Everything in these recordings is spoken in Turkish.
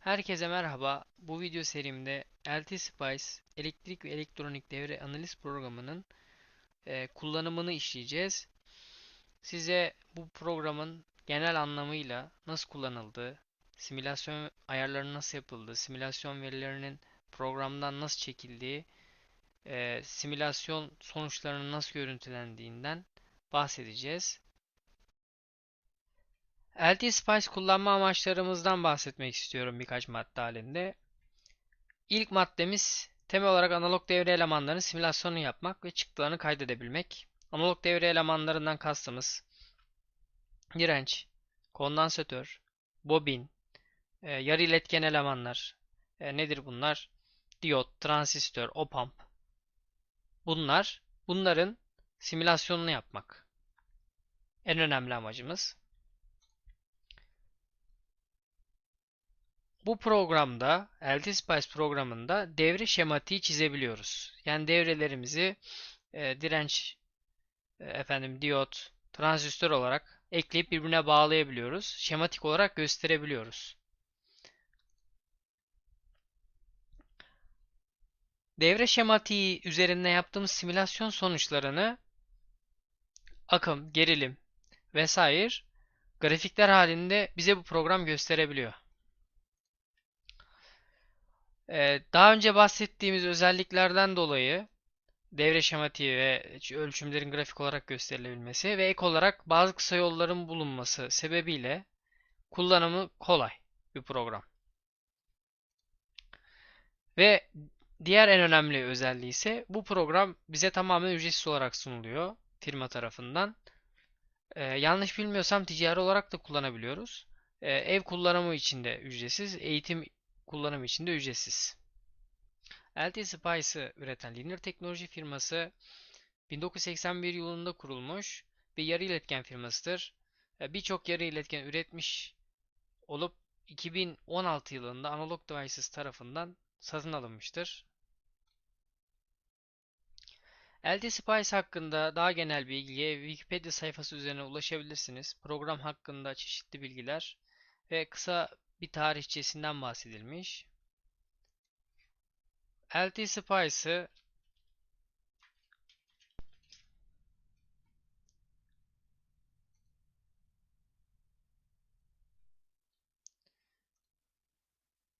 Herkese merhaba. Bu video serimde LT Spice elektrik ve elektronik devre analiz programının e, kullanımını işleyeceğiz. Size bu programın genel anlamıyla nasıl kullanıldığı, simülasyon ayarları nasıl yapıldığı, simülasyon verilerinin programdan nasıl çekildiği, e, simülasyon sonuçlarının nasıl görüntülendiğinden bahsedeceğiz. LT Spice kullanma amaçlarımızdan bahsetmek istiyorum birkaç madde halinde. İlk maddemiz temel olarak analog devre elemanlarının simülasyonunu yapmak ve çıktılarını kaydedebilmek. Analog devre elemanlarından kastımız direnç, kondansatör, bobin, e, yarı iletken elemanlar. E, nedir bunlar? Diyot, transistör, op-amp. Bunlar, bunların simülasyonunu yapmak. En önemli amacımız. Bu programda, LTSpice programında devre şematiği çizebiliyoruz. Yani devrelerimizi e, direnç, e, efendim diyot, transistör olarak ekleyip birbirine bağlayabiliyoruz. Şematik olarak gösterebiliyoruz. Devre şematiği üzerinde yaptığımız simülasyon sonuçlarını akım, gerilim vesaire grafikler halinde bize bu program gösterebiliyor. Ee, daha önce bahsettiğimiz özelliklerden dolayı devre şematiği ve ölçümlerin grafik olarak gösterilebilmesi ve ek olarak bazı kısa yolların bulunması sebebiyle kullanımı kolay bir program. Ve diğer en önemli özelliği ise bu program bize tamamen ücretsiz olarak sunuluyor firma tarafından. Ee, yanlış bilmiyorsam ticari olarak da kullanabiliyoruz. Ee, ev kullanımı için de ücretsiz, eğitim kullanımı için de ücretsiz. LT Spice'ı üreten Linear Teknoloji firması 1981 yılında kurulmuş bir yarı iletken firmasıdır. Birçok yarı iletken üretmiş olup 2016 yılında Analog Devices tarafından satın alınmıştır. LT Spice hakkında daha genel bilgiye Wikipedia sayfası üzerine ulaşabilirsiniz. Program hakkında çeşitli bilgiler ve kısa bir tarihçesinden bahsedilmiş. LT Spice'ı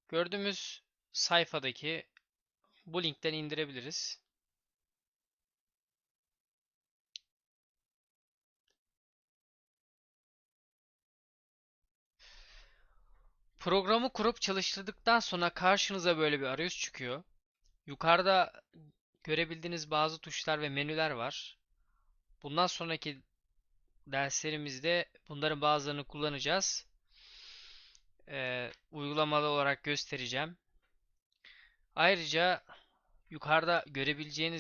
gördüğümüz sayfadaki bu linkten indirebiliriz. Programı kurup çalıştırdıktan sonra karşınıza böyle bir arayüz çıkıyor. Yukarıda görebildiğiniz bazı tuşlar ve menüler var. Bundan sonraki derslerimizde bunların bazılarını kullanacağız. Ee, uygulamalı olarak göstereceğim. Ayrıca yukarıda görebileceğiniz